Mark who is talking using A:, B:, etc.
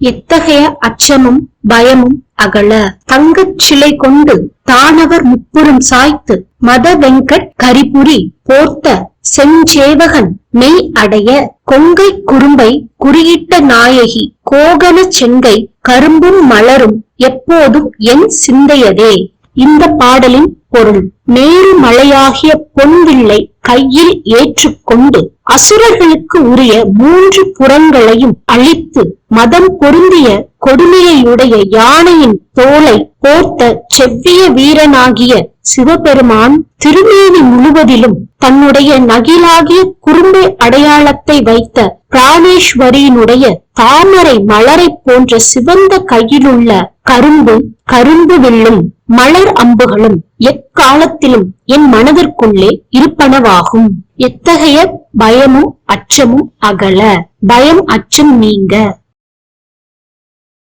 A: இத்தகைய அச்சமும் பயமும் அகல தங்கச் சிலை கொண்டு தானவர் முப்புறம் சாய்த்து மத வெங்கட் கரிபுரி போர்த்த செஞ்சேவகன் மெய் அடைய கொங்கை குறும்பை குறியிட்ட நாயகி கோகன செங்கை கரும்பும் மலரும் எப்போதும் என் சிந்தையதே. இந்த பாடலின் பொருள் மேரு மலையாகிய பொன்வில்லை கையில் ஏற்றுக்கொண்டு அசுரர்களுக்கு உரிய மூன்று புறங்களையும் அழித்து மதம் பொருந்திய கொடுமையுடைய யானையின் தோலை போர்த்த செவ்விய வீரனாகிய சிவபெருமான் திருமேனி முழுவதிலும் தன்னுடைய நகிலாகிய குறும்பை அடையாளத்தை வைத்த பிராணேஸ்வரியினுடைய தாமரை மலரை போன்ற சிவந்த கையிலுள்ள கரும்பு கரும்பு வில்லும் மலர் அம்புகளும் எக்காலத்திலும் என் மனதிற்குள்ளே இருப்பனவாகும். எத்தகைய பயமும் அச்சமும் அகல. பயம் அச்சம் நீங்க.